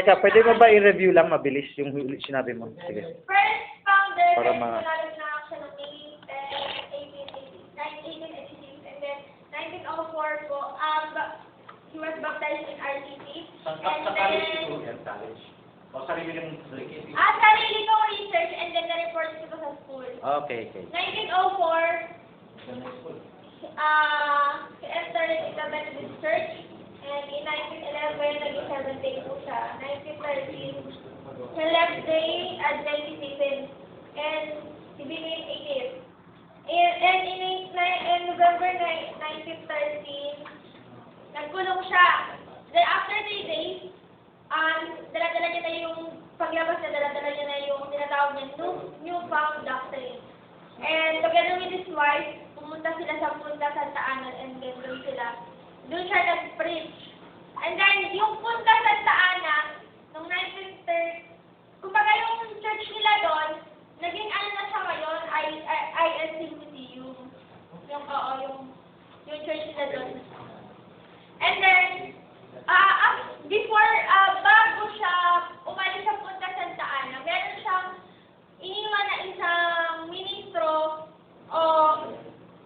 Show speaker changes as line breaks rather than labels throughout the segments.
Teka, pwede mo ba i-review lang mabilis yung huli sinabi mo? Sige.
First founder,
Para
Para
ma-
na May 10, 1886, and then 1904 po, um, ba- he was baptized in RTC.
Sa, sa,
And
sa college
then,
yan, college. O sarili ng likit.
ah, sarili kong research, and then na-report ko sa school.
Okay, okay.
1904,
Sa school.
ah, he entered in the Methodist Church, and in 1911, naging seventh day po siya. 1913, he left the Adventism, and he became. And, November 9, 1913, nagkulong siya. Then after three days, um, dala-dala na yung paglabas niya, dala-dala niya na yung tinatawag niya new, newfound doctrine. And together with his wife, pumunta sila sa Punta Santa Ana and then doon sila, doon siya nag-preach. And then yung Punta Santa Ana, noong 1930, kumbaga yung church nila doon, naging ano na siya ngayon, I, I, ISC Museum. Yung, oo, yung, yung church nila doon. And then, ah ah, before, ah bago siya umalis sa Punta Santa Ana, meron siyang iniwan na isang ministro o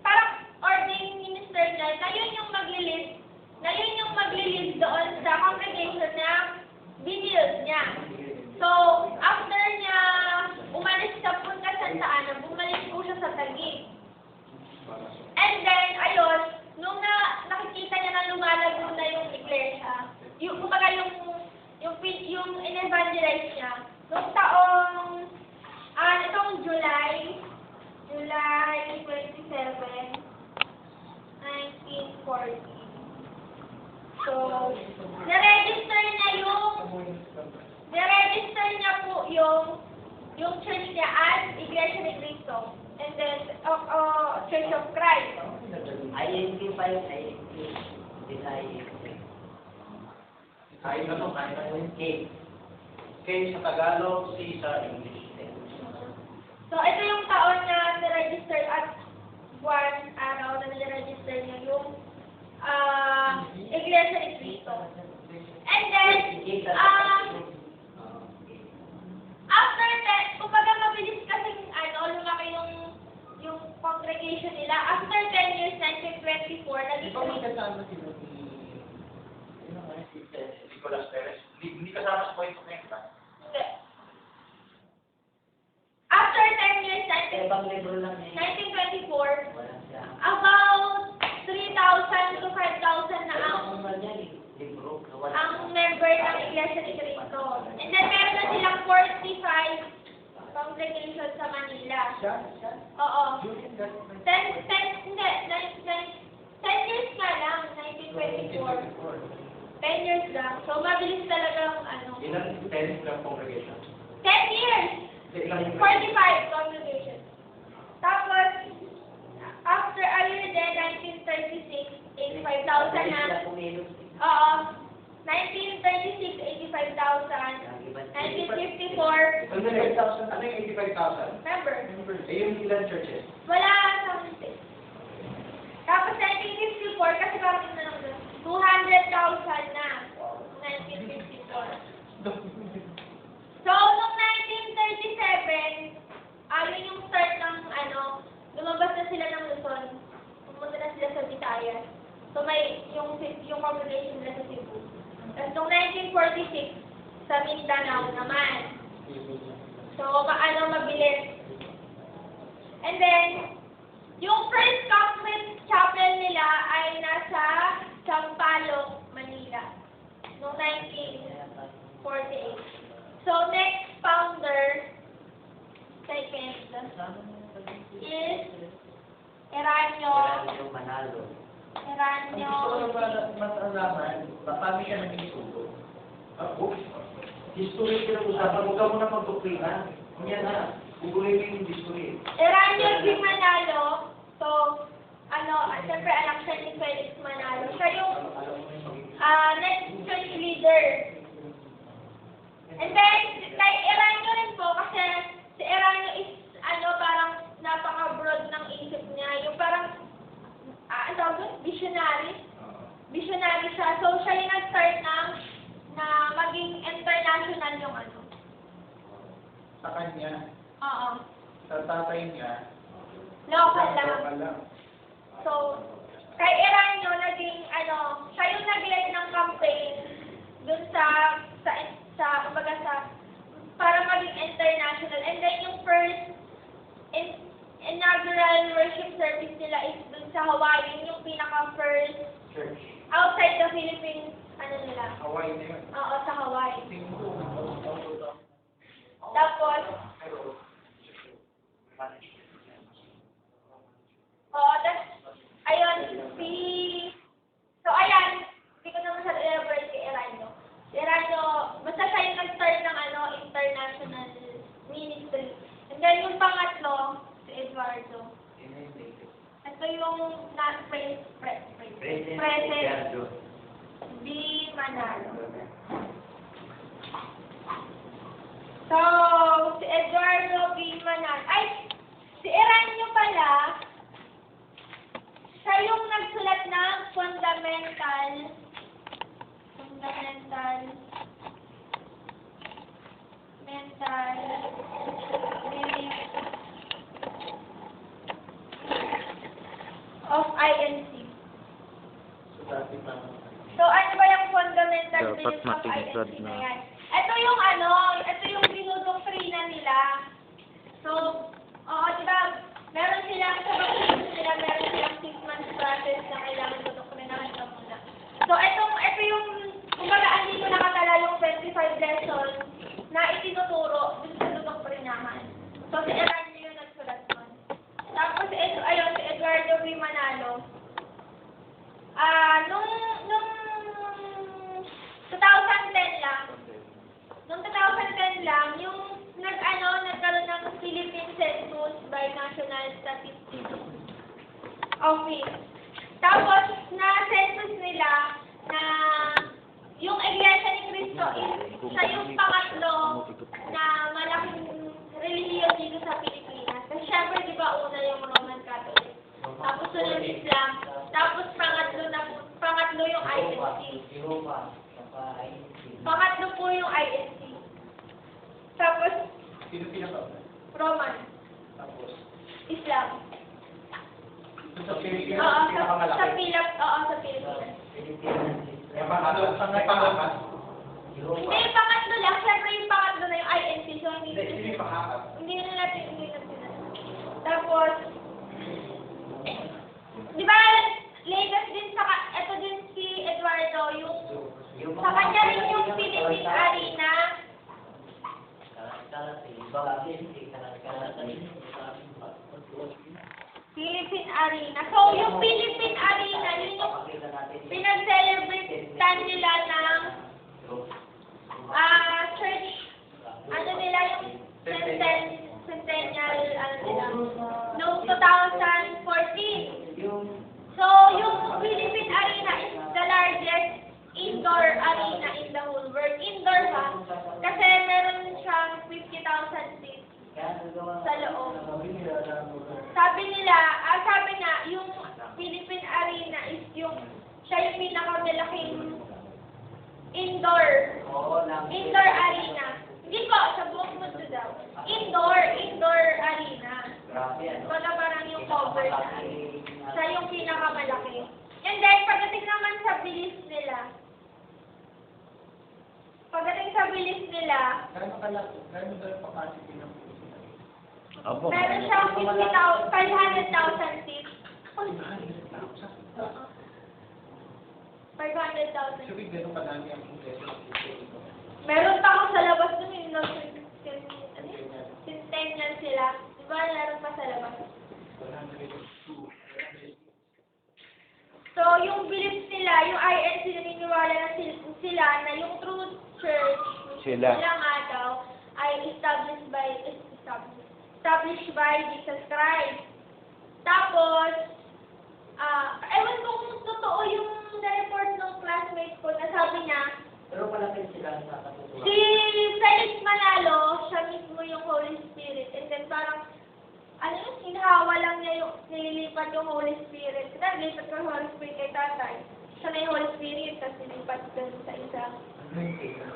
parang ordained minister niya na yun yung maglilid, na yun yung maglilid doon sa congregation na binild niya. So, after niya umalis sa Punta Santa Ana, bumalik po siya sa Taguig. And then, ayun, nung na, nakikita niya na lumalago na yung iglesia, yung, kumbaga yung, yung, pin- yung in-evangelize niya, nung taong, ah, itong July, July 27, 1940. So, na-register niya yung, na-register niya po yung, yung church niya as Iglesia ni Cristo. And then, uh, uh, Church of Christ.
Identify, identify,
Kahit na to, kahit na yun.
K.
K sa Tagalog, C sa English.
So, ito yung taon na na-register at buwan, araw na na-register niya yung ah Iglesia ni Cristo. And then, um, after that, kumbaga mabilis kasi ano, lumaki yung yung congregation nila. After 10 years, 1924, naging
Di ba may kasama si? Sino nga si Nicolas Perez? Hindi, kasama sa point of.
Hindi. After 10 years,
Sa
19,
ibang libro lang eh.
1924,
Wala siya.
About 3,000 to 5,000 na ang.
Wala
ang member ng Iglesia ni Cristo. And then meron na silang 45 congregation sa Manila. Oo.
Julian Gat-
10, 10, hindi, 9, 10 years nga lang, 1924. 10 years lang. So, mabilis talagang, ano,
Ilan? Ten lang congregation.
10 years!
Ilan?
45 congregation. Tapos, after year then, 1936, 85,000 na. Oo. 1936, 85,000. 1954,
Ano yung 8,000? Ano yung 85,000?
member.
Eh, yung ilan churches?
Wala sa state. Tapos 1954, kasi bakit na lang doon? 200,000 na. 1954. So, noong 1937, ayun yung start ng ano, lumabas na sila ng sila sa Visayas. So, may yung, yung congregation nila sa Cebu. Tapos noong 1946, sa Mindanao naman. So, paano mabilis. And then, yung first Catholic chapel nila ay nasa Sampaloc, Manila. Noong 1948. So, next founder, second, is Eranio,
Manalo, Manalo.
Ang gusto ko lang matalaman, paano siya naging sugo? Ako? History ka usapan, huwag ka muna magdoktrina. Yan na, guguloy mo yung history.
Eranio G. Manalo. So, ano, siyempre anak siya ni Felix Manalo. Siya yung ah next church leader. And then, kay Eranio rin po, kasi si Eranio is, ano, parang napaka-broad visionary siya. So, siya yung nag-start na, na maging international yung ano.
Sa kanya?
Oo.
Sa tatay niya?
Local lang.
Local lang.
So, kay Iranyo, naging ano, siya yung nag-lead ng campaign dun sa Hawaii
na yun.
oo, sa Hawaii. Tapos, oo, tas, ayun, si, so ayan, hindi ko naman sa elaborate kay Eranio. Si Eranio, basta siya yung nag-start ng ano, international ministry. And then yung pangatlo, si Eduardo. Ito yung na, pre, pre, pre,
President
President
Ricardo.
Di Manalo. So, si Eduardo B. Manalo. Ay, si Eranio pala, siya yung nagsulat ng fundamental, fundamental, mental, belief of INC.
so dati pa.
So, ano ba yung fundamental
Dapat
beliefs of
matingkad
INC
na.
na yan? Ito yung ano, ito yung dinodoktrina nila. So, oo, di ba, meron silang, sa baptism nila, meron silang six months process na kailangan dodoktrinahan ka muna. So, itong, ito yung, kumbaga, andito nakatala yung 25 lessons na itinuturo dun sa dodoktrinahan. So, si Eranio yung nagsulat nun. Tapos, si Edu, ayun, si Eduardo V. Manalo, Ah, nung nung 2010 lang. Nung 2010 lang, yung nag-ano, nagkaroon ng Philippine Census by National Statistics Office. Tapos, na census nila na yung Iglesia ni Cristo is siya yung pangatlo na malaking relihiyon dito sa Pilipinas. Kasi syempre, di ba, una yung Roman Catholic. Tapos sunod Islam. Tapos pangatlo na pangatlo yung INC. Pangatlo po yung INC. Tapos? Roman,
Tapos,
Islam.
Sa Pilipinas,
Oo, sa,
pinakamalaki.
sa Pilip, oo, sa Pilipinas.
Pilipinas.
May pangatlo, sa may pangapat.
Hindi, yung pangatlo lang. Siyempre yung pangatlo na yung INC. So, hindi,
Hindi, sino yung pangapat?
hindi na natin, hindi na natin. Tapos, di ba, latest din sa, ka- eto din si Eduardo, yung,
Yung
sa
mga-
kanya rin yung Philippine Arena,
Kalat-kalat eh. Iba INC. Kalat-kalat eh.
Philippine Arena. So, yung Philippine Arena, yun yung pinag-celebrate nila ng ah church, ano nila yung centen, centennial, ano nila, noong 2014.
Yung
So, yung Philippine Arena is the largest indoor arena in the whole world. Indoor ha? Kasi meron siyang 50,000 seats sa loob. Sabi nila, yung Philippine Arena is yung, siya yung pinakamalaking indoor, indoor arena. Hindi po, sa buong mundo daw. Indoor, indoor arena.
Grabe ano.
Baga parang yung cover na. Siya yung pinakamalaki. And then, pagdating naman sa bilis nila, pagdating sa bilis nila,
Gano'n kalaki? Gano'n daw yung capacity ng
Abo.
meron siyang 50,000 500,000 seats.
Sabi,
500,000.
gano'n kadami ang ingreso ng Pilipino.
Meron pa ako sa labas nun yung ano yun? Centennial sila. Di ba meron pa sa labas? So, yung beliefs nila, yung INC naniniwala na sil- sila na yung true church,
Sila.
sila nga daw, ay established by, established, established by Jesus Christ. Tapos, ah, ewan ko kung totoo yung na-report ng classmate ko na sabi niya,
Pero malapit sila sa katutuwa.
Si Felix Manalo, siya mismo yung Holy Spirit. And then parang, ano yun, hinahawa lang niya yung, nililipat yung Holy Spirit. Kasi nilipat ko yung Holy Spirit kay tatay. Siya na yung Holy Spirit, tapos nilipat dun sa isa.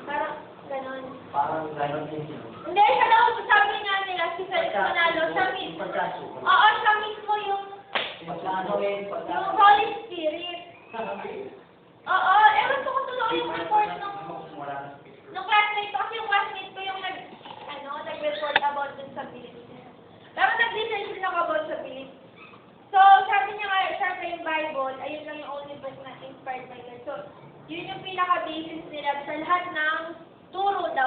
Parang, Ganon.
Parang gano'n din sila.
Hindi, siya daw, sabi nga nila, si Felix Manalo, siya mismo. Oo, siya mismo yung, yung. Holy Spirit. Oo, ewan ko kung totoo yung report
na.
nung classmate ko, kasi yung classmate ko yung nag, ano, nag-report about dun sa Philippines. Pero nag-research din ako about sa Philippines. So, sabi niya nga, syempre yung Bible, ayun lang yung only book na inspired by God. So, yun yung pinaka-basis nila sa lahat ng turo daw